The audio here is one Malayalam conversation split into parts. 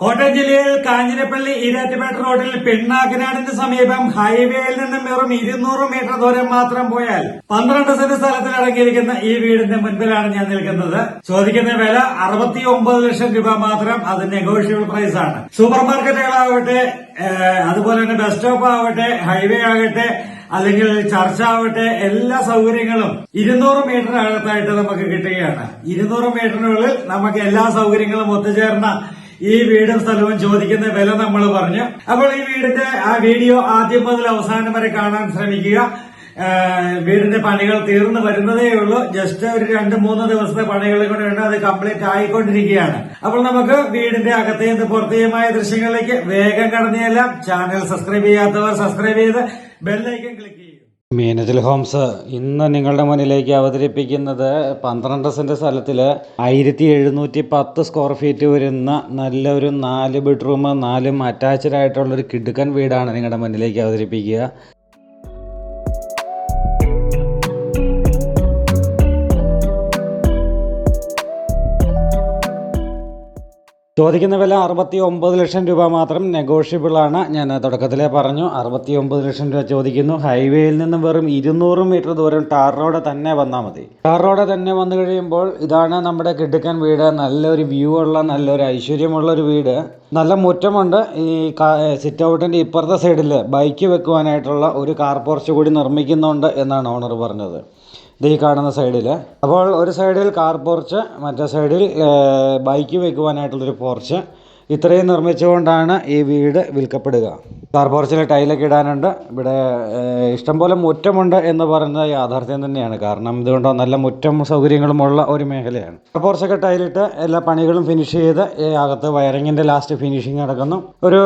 കോട്ടയം ജില്ലയിൽ കാഞ്ഞിരപ്പള്ളി ഈരാറ്റുപേട്ട റോഡിൽ പിണ്ണാക്കിനാടിന് സമീപം ഹൈവേയിൽ നിന്നും വെറും ഇരുന്നൂറ് മീറ്റർ ദൂരം മാത്രം പോയാൽ പന്ത്രണ്ട് സെന്റ് സ്ഥലത്തിൽ അടങ്ങിയിരിക്കുന്ന ഈ വീടിന്റെ മുൻപിലാണ് ഞാൻ നിൽക്കുന്നത്. ചോദിക്കുന്ന വില അറുപത്തി ഒമ്പത് ലക്ഷം രൂപ മാത്രം. അത് നെഗോഷ്യബിൾ പ്രൈസ് ആണ്. സൂപ്പർ മാർക്കറ്റുകളാവട്ടെ അതുപോലെ തന്നെ ബസ് സ്റ്റോപ്പ് ആവട്ടെ ഹൈവേ ആകട്ടെ അല്ലെങ്കിൽ ചർച്ച ആവട്ടെ എല്ലാ സൗകര്യങ്ങളും ഇരുന്നൂറ് മീറ്റർ അകത്തായിട്ട് നമുക്ക് കിട്ടുകയാണ്. ഇരുന്നൂറ് മീറ്ററിനുള്ളിൽ നമുക്ക് എല്ലാ സൗകര്യങ്ങളും ഒത്തുചേർന്ന ഈ വീടും സ്ഥലവും ചോദിക്കുന്ന വില നമ്മൾ പറഞ്ഞു. അപ്പോൾ ഈ വീടിന്റെ ആ വീഡിയോ ആദ്യം മുതൽ അവസാനം വരെ കാണാൻ ശ്രമിക്കുക. വീടിന്റെ പണികൾ തീർന്നു വരുന്നതേ ഉള്ളൂ. ജസ്റ്റ് ഒരു രണ്ട് മൂന്ന് ദിവസത്തെ പണികൾ കൂടെ ഉണ്ട്. അത് കംപ്ലീറ്റ് ആയിക്കൊണ്ടിരിക്കുകയാണ്. അപ്പോൾ നമുക്ക് വീടിന്റെ അകത്തേന്ന് പുറത്തേയുമായ ദൃശ്യങ്ങളിലേക്ക് വേഗം കടന്നെല്ലാം ചാനൽ സബ്സ്ക്രൈബ് ചെയ്യാത്തവർ സബ്സ്ക്രൈബ് ചെയ്ത് ബെല്ലൈക്കൻ ക്ലിക്ക് മീനത്തിൽ ഹോംസ് ഇന്ന് നിങ്ങളുടെ മുന്നിലേക്ക് അവതരിപ്പിക്കുന്നത് പന്ത്രണ്ട് സെന്റ് സ്ഥലത്തിൽ ആയിരത്തി എഴുന്നൂറ്റി പത്ത് സ്ക്വയർ ഫീറ്റ് വരുന്ന നല്ലൊരു നാല് ബെഡ്റൂം നാലും അറ്റാച്ച്ഡ് ആയിട്ടുള്ളൊരു കിടുക്കൻ വീടാണ് നിങ്ങളുടെ മുന്നിലേക്ക് അവതരിപ്പിക്കുക. ചോദിക്കുന്ന വില അറുപത്തി ഒമ്പത് ലക്ഷം രൂപ മാത്രം നെഗോഷ്യബിൾ ആണ്. ഞാൻ തുടക്കത്തിലേ പറഞ്ഞു. അറുപത്തി ഒമ്പത് ലക്ഷം രൂപ ചോദിക്കുന്നു. ഹൈവേയിൽ നിന്നും വെറും ഇരുന്നൂറ് മീറ്റർ ദൂരം ടാർ റോഡ് തന്നെ വന്നാൽ മതി. ടാർ റോഡ് തന്നെ വന്നു കഴിയുമ്പോൾ ഇതാണ് നമ്മുടെ കിടുക്കൻ വീട്. നല്ലൊരു വ്യൂ ഉള്ള നല്ലൊരു ഐശ്വര്യമുള്ള ഒരു വീട്. നല്ല മുറ്റമുണ്ട്. ഈ സിറ്റ് ഔട്ടിന്റെ ഇപ്പുറത്തെ സൈഡിൽ ബൈക്ക് വെക്കുവാനായിട്ടുള്ള ഒരു കാർ പോർച്ച് കൂടി നിർമ്മിക്കുന്നുണ്ട് എന്നാണ് ഓണർ പറഞ്ഞത്. ഇത് ഈ കാണുന്ന സൈഡിൽ അപ്പോൾ ഒരു സൈഡിൽ കാർ പോർച്ച് മറ്റേ സൈഡിൽ ബൈക്ക് വെക്കുവാനായിട്ടുള്ളൊരു പോർച്ച്. ഇത്രയും നിർമ്മിച്ചുകൊണ്ടാണ് ഈ വീട് വിൽക്കപ്പെടുക. കാർ പോർച്ചിൽ ടൈലൊക്കെ ഇടാനുണ്ട്. ഇവിടെ ഇഷ്ടംപോലെ മുറ്റമുണ്ട് എന്ന് പറയുന്നത് യാഥാർത്ഥ്യം തന്നെയാണ്. കാരണം ഇതുകൊണ്ട് നല്ല മുറ്റം സൗകര്യങ്ങളുമുള്ള ഒരു മേഖലയാണ്. കാർ പോർച്ചൊക്കെ ടൈലിട്ട് എല്ലാ പണികളും ഫിനിഷ് ചെയ്ത് അകത്ത് വയറിങ്ങിന്റെ ലാസ്റ്റ് ഫിനിഷിങ് നടക്കുന്നു. ഒരു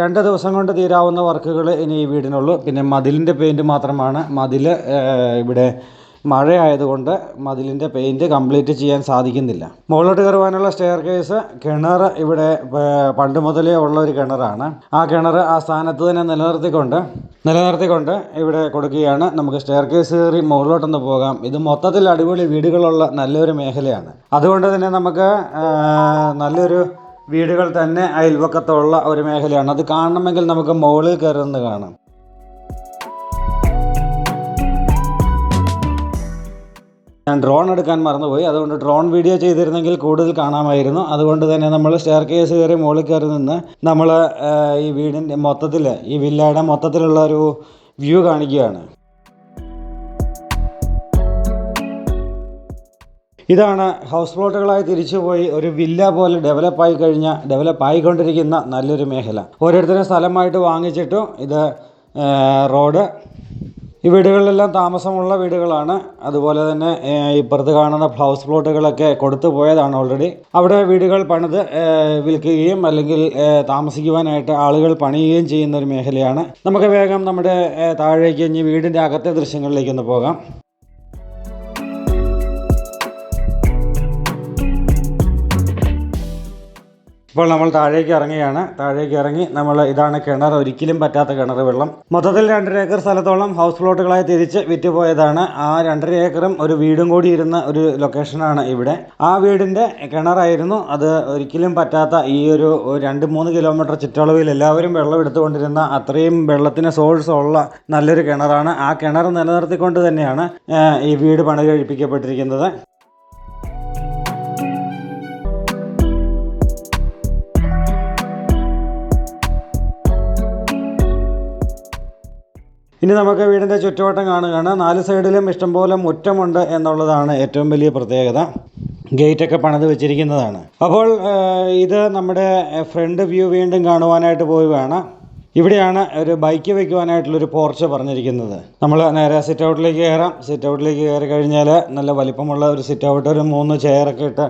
രണ്ട് ദിവസം കൊണ്ട് തീരാവുന്ന വർക്കുകൾ ഇനി ഈ വീടിനുള്ളൂ. പിന്നെ മതിലിന്റെ പെയിന്റ് മാത്രമാണ്. മതിൽ ഇവിടെ മഴയായതുകൊണ്ട് മതിലിന്റെ പെയിന്റ് കംപ്ലീറ്റ് ചെയ്യാൻ സാധിക്കുന്നില്ല. മുകളിലോട്ട് കയറുവാനുള്ള സ്റ്റെയർ കേസ് കിണർ ഇവിടെ പണ്ട് മുതലേ ഉള്ള ഒരു കിണറാണ്. ആ കിണർ ആ സ്ഥാനത്ത് തന്നെ നിലനിർത്തിക്കൊണ്ട് നിലനിർത്തിക്കൊണ്ട് ഇവിടെ കൊടുക്കുകയാണ്. നമുക്ക് സ്റ്റെയർ കേസ് കയറി മുകളിലോട്ടൊന്ന് പോകാം. ഇത് മൊത്തത്തിൽ അടിപൊളി വീടുകളുള്ള നല്ലൊരു മേഖലയാണ്. അതുകൊണ്ട് തന്നെ നമുക്ക് നല്ലൊരു വീടുകൾ തന്നെ അയൽവക്കത്തുള്ള ഒരു മേഖലയാണ്. അത് കാണണമെങ്കിൽ നമുക്ക് മുകളിൽ കയറുന്നത് കാണാം. ഞാൻ ഡ്രോൺ എടുക്കാൻ മറന്നുപോയി. അതുകൊണ്ട് ഡ്രോൺ വീഡിയോ ചെയ്തിരുന്നെങ്കിൽ കൂടുതൽ കാണാമായിരുന്നു. അതുകൊണ്ട് തന്നെ നമ്മൾ സ്റ്റെയർ കേസ് കയറി മുകളിൽ കയറി നിന്ന് നമ്മൾ ഈ വീടിന്റെ മൊത്തത്തിൽ ഈ വില്ലയുടെ മൊത്തത്തിലുള്ള ഒരു വ്യൂ കാണിക്കുകയാണ്. ഇതാണ് ഹൗസ് പ്ലോട്ടുകളായി തിരിച്ചുപോയി ഒരു വില്ല പോലെ ഡെവലപ്പായി കഴിഞ്ഞ ഡെവലപ്പ് ആയിക്കൊണ്ടിരിക്കുന്ന നല്ലൊരു മേഖല. ഓരോരുത്തരും സ്ഥലമായിട്ട് വാങ്ങിച്ചിട്ടും ഇത് റോഡ് ഈ വീടുകളിലെല്ലാം താമസമുള്ള വീടുകളാണ്. അതുപോലെ തന്നെ ഇപ്പുറത്ത് കാണുന്ന ഹൗസ് പ്ലോട്ടുകളൊക്കെ കൊടുത്തു പോയതാണ് ഓൾറെഡി അവിടെ വീടുകൾ പണിത് വിൽക്കുകയും അല്ലെങ്കിൽ താമസിക്കുവാനായിട്ട് ആളുകൾ പണിയുകയും ചെയ്യുന്ന ഒരു മേഖലയാണ്. നമുക്ക് വേഗം നമ്മുടെ താഴേക്ക് ഇനി വീടിന്റെ അകത്തെ ദൃശ്യങ്ങളിലേക്ക് ഒന്ന് പോകാം. ഇപ്പോൾ നമ്മൾ താഴേക്ക് ഇറങ്ങുകയാണ്. താഴേക്ക് ഇറങ്ങി നമ്മൾ ഇതാണ് കിണർ. ഒരിക്കലും പറ്റാത്ത കിണർ വെള്ളം. മൊത്തത്തിൽ രണ്ടര ഏക്കർ സ്ഥലത്തോളം ഹൗസ് പ്ലോട്ടുകളായി തിരിച്ച് വിറ്റുപോയതാണ്. ആ രണ്ടര ഏക്കറും ഒരു വീടും കൂടി ഇരുന്ന ഒരു ലൊക്കേഷനാണ് ഇവിടെ. ആ വീടിന്റെ കിണറായിരുന്നു. അത് ഒരിക്കലും പറ്റാത്ത ഈ ഒരു രണ്ട് മൂന്ന് കിലോമീറ്റർ ചുറ്റളവിൽ എല്ലാവരും വെള്ളം എടുത്തുകൊണ്ടിരുന്ന അത്രയും വെള്ളത്തിന് സോഴ്സ് ഉള്ള നല്ലൊരു കിണറാണ്. ആ കിണർ നിലനിർത്തിക്കൊണ്ട് തന്നെയാണ് ഈ വീട് പണി കഴിപ്പിക്കപ്പെട്ടിരിക്കുന്നത് ഇനി നമുക്ക് വീടിന്റെ ചുറ്റുവട്ടം കാണുകയാണ്. നാല് സൈഡിലും ഇഷ്ടംപോലെ മുറ്റമുണ്ട് എന്നുള്ളതാണ് ഏറ്റവും വലിയ പ്രത്യേകത. ഗേറ്റൊക്കെ പണിത് വെച്ചിരിക്കുന്നതാണ്. അപ്പോൾ ഇത് നമ്മുടെ ഫ്രണ്ട് വ്യൂ വീണ്ടും കാണുവാനായിട്ട് പോയി വേണം ഇവിടെയാണ് ഒരു ബൈക്ക് വയ്ക്കുവാനായിട്ടുള്ളൊരു പോർച്ച് പറഞ്ഞിരിക്കുന്നത്. നമ്മൾ നേരെ സിറ്റ് ഔട്ടിലേക്ക് കയറാം. സിറ്റ് ഔട്ടിലേക്ക് കയറി കഴിഞ്ഞാൽ നല്ല വലിപ്പമുള്ള ഒരു സിറ്റ് ഔട്ട് ഒരു മൂന്ന് ചെയറൊക്കെ ഇട്ട്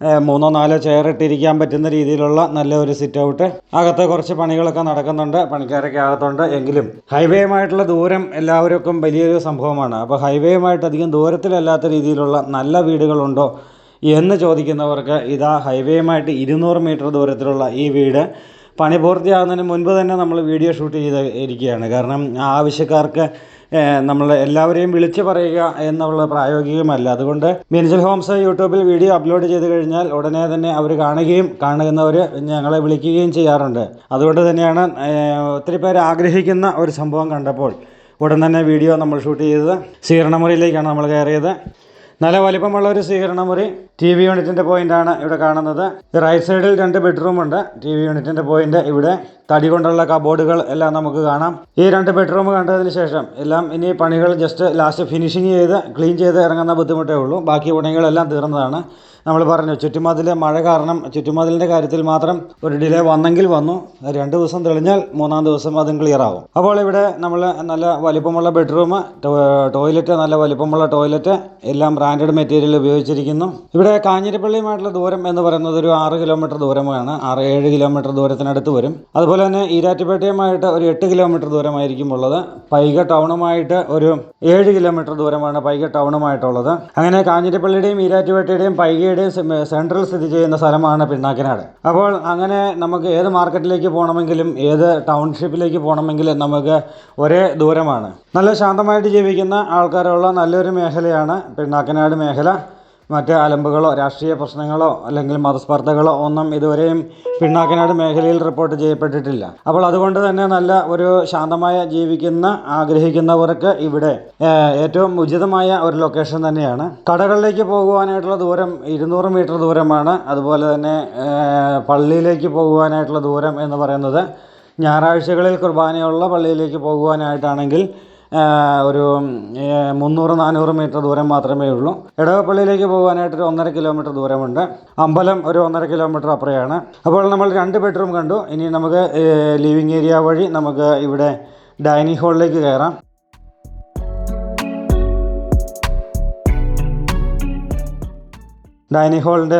മൂന്നോ നാലോ ചെയർ ഇട്ടിരിക്കാൻ പറ്റുന്ന രീതിയിലുള്ള നല്ല ഒരു സിറ്റ് ഔട്ട് അകത്ത് കുറച്ച് പണികളൊക്കെ നടക്കുന്നുണ്ട്. പണിക്കാരൊക്കെ അകത്തുണ്ട് എങ്കിലും ഹൈവേയുമായിട്ടുള്ള ദൂരം എല്ലാവർക്കും വലിയൊരു സംഭവമാണ്. അപ്പോൾ ഹൈവേയുമായിട്ട് അധികം ദൂരത്തിലല്ലാത്ത രീതിയിലുള്ള നല്ല വീടുകളുണ്ടോ എന്ന് ചോദിക്കുന്നവർക്ക് ഇതാ ഹൈവേയുമായിട്ട് ഇരുന്നൂറ് മീറ്റർ ദൂരത്തിലുള്ള ഈ വീട് പണി പൂർത്തിയാകുന്നതിന് മുൻപ് തന്നെ നമ്മൾ വീഡിയോ ഷൂട്ട് ചെയ്ത് ഇരിക്കുകയാണ്. കാരണം ആവശ്യക്കാർക്ക് നമ്മൾ എല്ലാവരെയും വിളിച്ചു പറയുക എന്നുള്ള പ്രായോഗികമല്ല. അതുകൊണ്ട് മിനിജൽ ഹോംസ് യൂട്യൂബിൽ വീഡിയോ അപ്ലോഡ് ചെയ്ത് കഴിഞ്ഞാൽ ഉടനെ തന്നെ അവർ കാണുകയും കാണുന്നവർ ഞങ്ങളെ വിളിക്കുകയും ചെയ്യാറുണ്ട്. അതുകൊണ്ട് തന്നെയാണ് ഒത്തിരി പേര് ആഗ്രഹിക്കുന്ന ഒരു സംഭവം കണ്ടപ്പോൾ ഉടൻ തന്നെ വീഡിയോ നമ്മൾ ഷൂട്ട് ചെയ്തത്. സ്വീകരണമുറിയിലേക്കാണ് നമ്മൾ കയറിയത്. നല്ല വലിപ്പമുള്ള ഒരു സ്വീകരണമുറി ടി വി യൂണിറ്റിന്റെ പോയിന്റാണ് ഇവിടെ കാണുന്നത്. റൈറ്റ് സൈഡിൽ രണ്ട് ബെഡ്റൂമുണ്ട് ടി വി യൂണിറ്റിന്റെ പോയിന്റ് ഇവിടെ. തടി കൊണ്ടുള്ള കബോർഡുകൾ എല്ലാം നമുക്ക് കാണാം. ഈ രണ്ട് ബെഡ്റൂം കണ്ടതിന് ശേഷം എല്ലാം ഇനി പണികൾ ജസ്റ്റ് ലാസ്റ്റ് ഫിനിഷിങ് ചെയ്ത് ക്ലീൻ ചെയ്ത് ഇറങ്ങുന്ന ബുദ്ധിമുട്ടേ ഉള്ളൂ. ബാക്കി പണികളെല്ലാം തീർന്നതാണ്. നമ്മൾ പറഞ്ഞു ചുറ്റുമതിൽ മഴ കാരണം ചുറ്റുമതിലിന്റെ കാര്യത്തിൽ മാത്രം ഒരു ഡിലേ വന്നെങ്കിൽ വന്നു. രണ്ട് ദിവസം തെളിഞ്ഞാൽ മൂന്നാം ദിവസം അതും ക്ലിയർ ആവും. അപ്പോൾ ഇവിടെ നമ്മൾ നല്ല വലിപ്പമുള്ള ബെഡ്റൂം ടോയ്ലറ്റ് നല്ല വലിപ്പമുള്ള ടോയ്ലറ്റ് എല്ലാം ബ്രാൻഡഡ് മെറ്റീരിയൽ ഉപയോഗിച്ചിരിക്കുന്നു. ഇവിടെ കാഞ്ഞിരപ്പള്ളിയുമായിട്ടുള്ള ദൂരം എന്ന് പറയുന്നത് ഒരു ആറ് കിലോമീറ്റർ ദൂരമാണ്. ആറ് ഏഴ് കിലോമീറ്റർ ദൂരത്തിനടുത്ത് വരും. അതുപോലെ തന്നെ ഈരാറ്റുപേട്ടയുമായിട്ട് ഒരു എട്ട് കിലോമീറ്റർ ദൂരമായിരിക്കും ഉള്ളത്. പൈക ടൗണുമായിട്ട് ഒരു ഏഴ് കിലോമീറ്റർ ദൂരമാണ് പൈക ടൗണുമായിട്ടുള്ളത്. അങ്ങനെ കാഞ്ഞിരപ്പള്ളിയുടെയും ഈരാറ്റുപേട്ടയുടെയും പൈകയുടെയും സെൻട്രൽ സ്ഥിതി ചെയ്യുന്ന സ്ഥലമാണ് പിണ്ണാക്കനാട്. അപ്പോൾ അങ്ങനെ നമുക്ക് ഏത് മാർക്കറ്റിലേക്ക് പോകണമെങ്കിലും ഏത് ടൗൺഷിപ്പിലേക്ക് പോകണമെങ്കിലും നമുക്ക് ഒരേ ദൂരമാണ്. നല്ല ശാന്തമായിട്ട് ജീവിക്കുന്ന ആൾക്കാരുള്ള നല്ലൊരു മേഖലയാണ് പിണ്ണാക്കനാട് മേഖല. മറ്റ് അലമ്പുകളോ രാഷ്ട്രീയ പ്രശ്നങ്ങളോ അല്ലെങ്കിൽ മതസ്പർദ്ധകളോ ഒന്നും ഇതുവരെയും പിണ്ണാക്കനാട് മേഖലയിൽ റിപ്പോർട്ട് ചെയ്യപ്പെട്ടിട്ടില്ല. അപ്പോൾ അതുകൊണ്ട് തന്നെ നല്ല ഒരു ശാന്തമായ ജീവിക്കുന്ന ആഗ്രഹിക്കുന്നവർക്ക് ഇവിടെ ഏറ്റവും ഉചിതമായ ഒരു ലൊക്കേഷൻ തന്നെയാണ്. കടകളിലേക്ക് പോകുവാനായിട്ടുള്ള ദൂരം ഇരുന്നൂറ് മീറ്റർ ദൂരമാണ്. അതുപോലെ തന്നെ പള്ളിയിലേക്ക് പോകുവാനായിട്ടുള്ള ദൂരം എന്ന് പറയുന്നത് ഞായറാഴ്ചകളിൽ കുർബാനയുള്ള പള്ളിയിലേക്ക് പോകുവാനായിട്ടാണെങ്കിൽ ഒരു മുന്നൂറ് നാനൂറ് മീറ്റർ ദൂരം മാത്രമേ ഉള്ളൂ. എടവപ്പള്ളിയിലേക്ക് പോകാനായിട്ട് ഒരു ഒന്നര കിലോമീറ്റർ ദൂരമുണ്ട്. അമ്പലം ഒരു ഒന്നര കിലോമീറ്റർ അപ്പുറയാണ്. അപ്പോൾ നമ്മൾ രണ്ട് ബെഡ്റൂം കണ്ടു. ഇനി നമുക്ക് ലിവിങ് ഏരിയ വഴി നമുക്ക് ഇവിടെ ഡൈനിങ് ഹാളിലേക്ക് കയറാം. ഡൈനിങ് ഹാളിന്റെ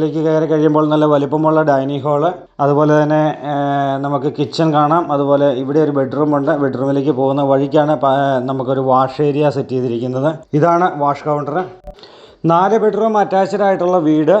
ലേക്ക് കയറി കഴിയുമ്പോൾ നല്ല വലിപ്പമുള്ള ഡൈനിങ് ഹാൾ. അതുപോലെ തന്നെ നമുക്ക് കിച്ചൺ കാണാം. അതുപോലെ ഇവിടെ ഒരു ബെഡ്റൂം ഉണ്ട്. ബെഡ്റൂമിലേക്ക് പോകുന്ന വഴിക്കാണ് നമുക്കൊരു വാഷ് ഏരിയ സെറ്റ് ചെയ്തിരിക്കുന്നത്. ഇതാണ് വാഷ് കൗണ്ടർ നാല് ബെഡ്റൂം അറ്റാച്ച്ഡ് ആയിട്ടുള്ള വീട്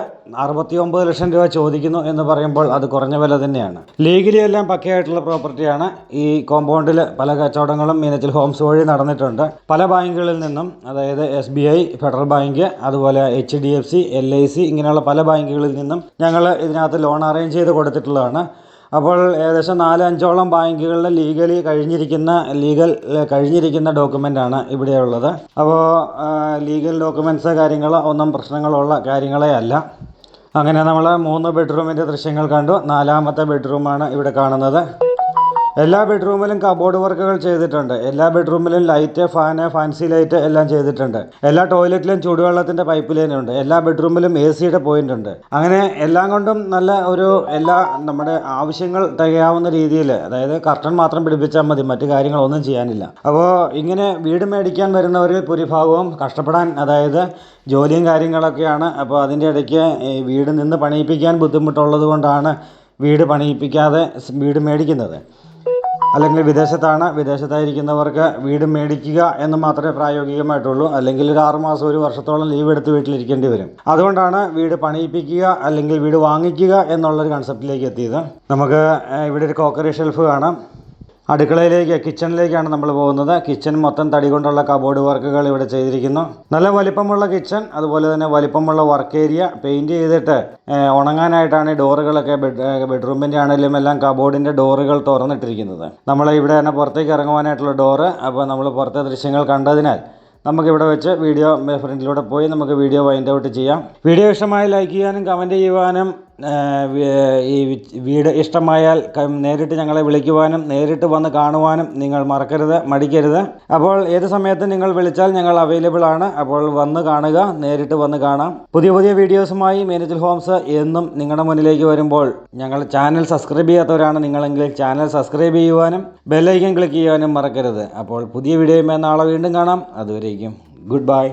അറുപത്തി ഒമ്പത് ലക്ഷം രൂപ ചോദിക്കുന്നു എന്ന് പറയുമ്പോൾ അത് കുറഞ്ഞ വില തന്നെയാണ്. ലീഗലി എല്ലാം പക്കയായിട്ടുള്ള പ്രോപ്പർട്ടിയാണ് ഈ കോമ്പൗണ്ടിൽ പല കച്ചവടങ്ങളും മീനച്ചിൽ ഹോംസ് വഴി നടന്നിട്ടുണ്ട്. പല ബാങ്കുകളിൽ നിന്നും അതായത് S B I Federal Bank അതുപോലെ H D F C L I C ഇങ്ങനെയുള്ള പല ബാങ്കുകളിൽ നിന്നും ഞങ്ങൾ ഇതിനകത്ത് ലോൺ അറേഞ്ച് ചെയ്ത് കൊടുത്തിട്ടുള്ളതാണ്. അപ്പോൾ ഏകദേശം നാല് അഞ്ചോളം ബാങ്കുകളിൽ ലീഗലി കഴിഞ്ഞിരിക്കുന്ന ലീഗൽ കഴിഞ്ഞിരിക്കുന്ന ഡോക്യുമെന്റാണ് ഇവിടെയുള്ളത്. അപ്പോൾ ലീഗൽ ഡോക്യുമെന്റ്സ് കാര്യങ്ങൾ ഒന്നും പ്രശ്നങ്ങളുള്ള കാര്യങ്ങളേ അല്ല. അങ്ങനെ നമ്മൾ മൂന്ന് ബെഡ്റൂമിന്റെ ദൃശ്യങ്ങൾ കണ്ടു. നാലാമത്തെ ബെഡ്റൂമാണ് ഇവിടെ കാണുന്നത്. എല്ലാ ബെഡ്റൂമിലും കബോർഡ് വർക്കുകൾ ചെയ്തിട്ടുണ്ട്. എല്ലാ ബെഡ്റൂമിലും ലൈറ്റ് ഫാന് ഫാൻസി ലൈറ്റ് എല്ലാം ചെയ്തിട്ടുണ്ട്. എല്ലാ ടോയ്ലറ്റിലും ചൂടുവെള്ളത്തിന്റെ പൈപ്പ് ലൈൻ ഉണ്ട്. എല്ലാ ബെഡ്റൂമിലും എ സിയുടെ പോയിന്റ് ഉണ്ട്. അങ്ങനെ എല്ലാം കൊണ്ടും നല്ല ഒരു എല്ലാ നമ്മുടെ ആവശ്യങ്ങൾ തികയാവുന്ന രീതിയിൽ അതായത് കർട്ടൻ മാത്രം പിടിപ്പിച്ചാൽ മതി. മറ്റു കാര്യങ്ങളൊന്നും ചെയ്യാനില്ല. അപ്പോൾ ഇങ്ങനെ വീട് മേടിക്കാൻ വരുന്നവരിൽ ഭൂരിഭാഗവും കഷ്ടപ്പെടാൻ അതായത് ജോലിയും കാര്യങ്ങളൊക്കെയാണ്. അപ്പോൾ അതിന്റെ ഇടയ്ക്ക് വീട് നിന്ന് പണിയിപ്പിക്കാൻ ബുദ്ധിമുട്ടുള്ളത് കൊണ്ടാണ് വീട് പണിയിപ്പിക്കാതെ വീട് മേടിക്കുന്നത്. അല്ലെങ്കിൽ വിദേശത്താണ് വിദേശത്തായിരിക്കുന്നവർക്ക് വീട് മേടിക്കുക എന്ന് മാത്രമേ പ്രായോഗികമായിട്ടുള്ളൂ. അല്ലെങ്കിൽ ഒരു ആറുമാസം ഒരു വർഷത്തോളം ലീവ് എടുത്ത് വീട്ടിലിരിക്കേണ്ടി വരും. അതുകൊണ്ടാണ് വീട് പണിയിപ്പിക്കുക അല്ലെങ്കിൽ വീട് വാങ്ങിക്കുക എന്നുള്ളൊരു കൺസെപ്റ്റിലേക്ക് എത്തിയത്. നമുക്ക് ഇവിടെ ഒരു കോക്കറി ഷെൽഫ് കാണാം. അടുക്കളയിലേക്ക് കിച്ചണിലേക്കാണ് നമ്മൾ പോകുന്നത്. കിച്ചൺ മൊത്തം തടി കൊണ്ടുള്ള കബോർഡ് വർക്കുകൾ ഇവിടെ ചെയ്തിരിക്കുന്നു. നല്ല വലിപ്പമുള്ള കിച്ചൺ അതുപോലെ തന്നെ വലിപ്പമുള്ള വർക്ക് ഏരിയ പെയിന്റ് ചെയ്തിട്ട് ഉണങ്ങാനായിട്ടാണ് ഈ ഡോറുകളൊക്കെ ബെഡ് ബെഡ്റൂമിന്റെ ആണെങ്കിലും എല്ലാം കബോർഡിന്റെ ഡോറുകൾ തുറന്നിട്ടിരിക്കുന്നത്. നമ്മൾ ഇവിടെ തന്നെ പുറത്തേക്ക് ഇറങ്ങുവാനായിട്ടുള്ള ഡോറ്. അപ്പോൾ നമ്മൾ പുറത്തെ ദൃശ്യങ്ങൾ കണ്ടതിനാൽ നമുക്കിവിടെ വെച്ച് വീഡിയോ ഫ്രണ്ടിലൂടെ പോയി നമുക്ക് വീഡിയോ വൈൻഡ് ഔട്ട് ചെയ്യാം. വീഡിയോ ഇഷ്ടമായി ലൈക്ക് ചെയ്യാനും കമന്റ് ചെയ്യുവാനും ഈ വീട് ഇഷ്ടമായാൽ നേരിട്ട് ഞങ്ങളെ വിളിക്കുവാനും നേരിട്ട് വന്ന് കാണുവാനും നിങ്ങൾ മറക്കരുത് മടിക്കരുത്. അപ്പോൾ ഏത് സമയത്ത് നിങ്ങൾ വിളിച്ചാൽ ഞങ്ങൾ അവൈലബിൾ ആണ്. അപ്പോൾ വന്ന് കാണുക നേരിട്ട് വന്ന് കാണാം. പുതിയ പുതിയ വീഡിയോസുമായി മേനേജൽ ഹോംസ് എന്നും നിങ്ങളുടെ മുന്നിലേക്ക് വരുമ്പോൾ ഞങ്ങൾ ചാനൽ സബ്സ്ക്രൈബ് ചെയ്യാത്തവരാണ് നിങ്ങളെങ്കിൽ ചാനൽ സബ്സ്ക്രൈബ് ചെയ്യുവാനും ബെല്ലൈക്കൻ ക്ലിക്ക് ചെയ്യുവാനും മറക്കരുത്. അപ്പോൾ പുതിയ വീഡിയോയുമായി നാളെ വീണ്ടും കാണാം. അതുവരേക്കും ഗുഡ് ബൈ